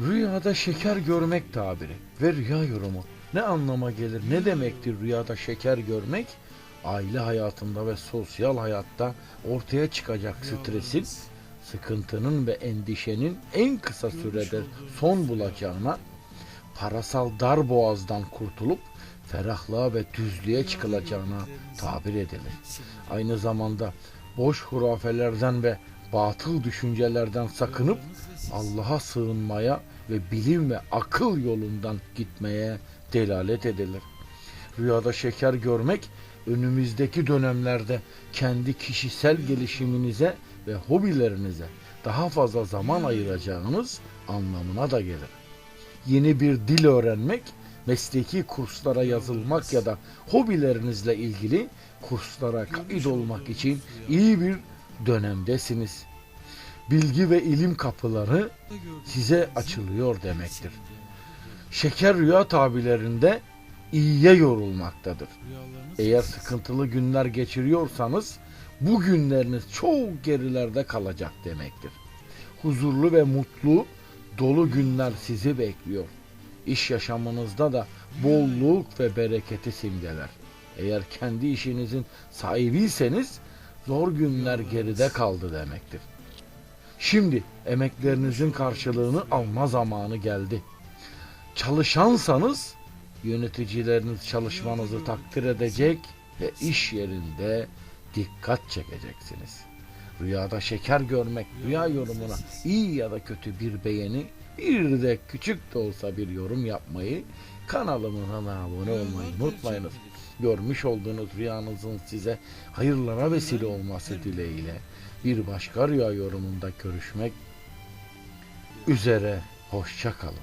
Rüyada şeker görmek tabiri ve rüya yorumu ne anlama gelir, ne demektir rüyada şeker görmek? Aile hayatında ve sosyal hayatta ortaya çıkacak stresin, sıkıntının ve endişenin en kısa sürede son bulacağına, parasal dar boğazdan kurtulup ferahlığa ve düzlüğe çıkılacağına tabir edilir. Aynı zamanda boş hurafelerden ve batıl düşüncelerden sakınıp Allah'a sığınmaya ve bilim ve akıl yolundan gitmeye delalet edilir. Rüyada şeker görmek önümüzdeki dönemlerde kendi kişisel gelişiminize ve hobilerinize daha fazla zaman ayıracağınız anlamına da gelir. Yeni bir dil öğrenmek, mesleki kurslara yazılmak ya da hobilerinizle ilgili kurslara kayıt olmak için iyi bir dönemdesiniz. Bilgi ve ilim kapıları size açılıyor demektir. Şeker rüya tabirlerinde iyiye yorulmaktadır. Eğer sıkıntılı günler geçiriyorsanız bu günleriniz çok gerilerde kalacak demektir. Huzurlu ve mutlu dolu günler sizi bekliyor. İş yaşamınızda da bolluk ve bereketi simgeler. Eğer kendi işinizin sahibiyseniz zor günler geride kaldı demektir. Şimdi emeklerinizin karşılığını alma zamanı geldi. Çalışansanız yöneticileriniz çalışmanızı takdir edecek ve iş yerinde dikkat çekeceksiniz. Rüyada şeker görmek, rüya yorumuna iyi ya da kötü bir beğeni, bir de küçük de olsa bir yorum yapmayı, kanalımıza abone olmayı unutmayınız. Görmüş olduğunuz rüyanızın size hayırlara vesile olması dileğiyle bir başka rüya yorumunda görüşmek üzere. Hoşça kalın.